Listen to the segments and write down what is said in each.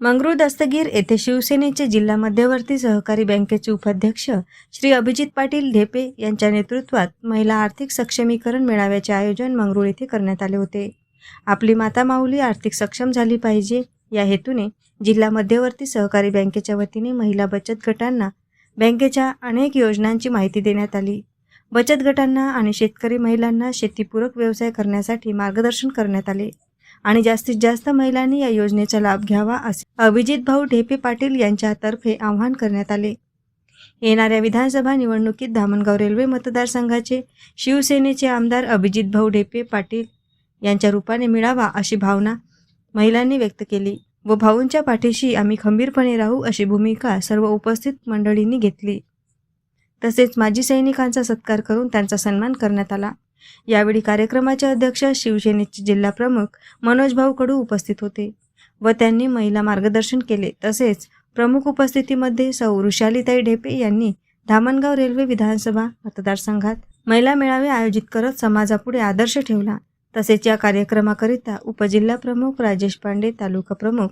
मंगरू दस्तगीर येथे शिवसेनेचे जिल्हा मध्यवर्ती सहकारी बँकेचे उपाध्यक्ष श्री अभिजित पाटील ढेपे यांच्या नेतृत्वात महिला आर्थिक सक्षमीकरण मेळाव्याचे आयोजन मंगरूळ येथे करण्यात आले होते. आपली माता माऊली आर्थिक सक्षम झाली पाहिजे. या हेतूने जिल्हा मध्यवर्ती सहकारी बँकेच्या वतीने महिला बचत गटांना बँकेच्या अनेक योजनांची माहिती देण्यात आली. बचत गटांना आणि शेतकरी महिलांना शेतीपूरक व्यवसाय करण्यासाठी मार्गदर्शन करण्यात आले आणि जास्तीत जास्त महिलांनी या योजनेचा लाभ घ्यावा असे अभिजित भाऊ ढेपे पाटील यांच्यातर्फे आवाहन करण्यात आले. येणाऱ्या विधानसभा निवडणुकीत धामणगाव रेल्वे मतदारसंघाचे शिवसेनेचे आमदार अभिजित भाऊ ढेपे पाटील यांच्या रूपाने मिळावा अशी भावना महिलांनी व्यक्त केली व भाऊंच्या पाठीशी आम्ही खंबीरपणे राहू अशी भूमिका सर्व उपस्थित मंडळींनी घेतली. तसेच माजी सैनिकांचा सत्कार करून त्यांचा सन्मान करण्यात आला. यावेळी कार्यक्रमाचे अध्यक्ष शिवसेनेचे जिल्हा प्रमुख मनोज भाऊ कडू उपस्थित होते. व त्यांनी महिला मार्गदर्शन केले. तसेच प्रमुख उपस्थितीमध्ये सौ वृषालीताई ढेपे यांनी धामणगाव रेल्वे विधानसभा मतदारसंघात महिला मेळावे आयोजित करत समाजापुढे आदर्श ठेवला. तसेच या कार्यक्रमाकरिता उपजिल्हा प्रमुख राजेश पांडे तालुका प्रमुख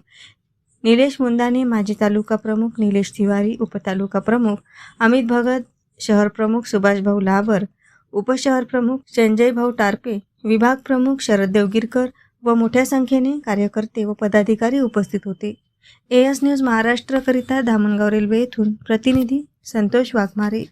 निलेश मुंदाने माजी तालुका प्रमुख निलेश तिवारी उपतालुका प्रमुख अमित भगत शहर प्रमुख सुभाषभाऊ लाबर उपशहर प्रमुख संजय भाऊ टारपे विभाग प्रमुख शरद देवगिरकर व मोठ्या संख्येने कार्यकर्ते व पदाधिकारी उपस्थित होते. ए एस न्यूज महाराष्ट्रकरिता धामणगाव रेल्वे येथून प्रतिनिधी संतोष वाघमारे.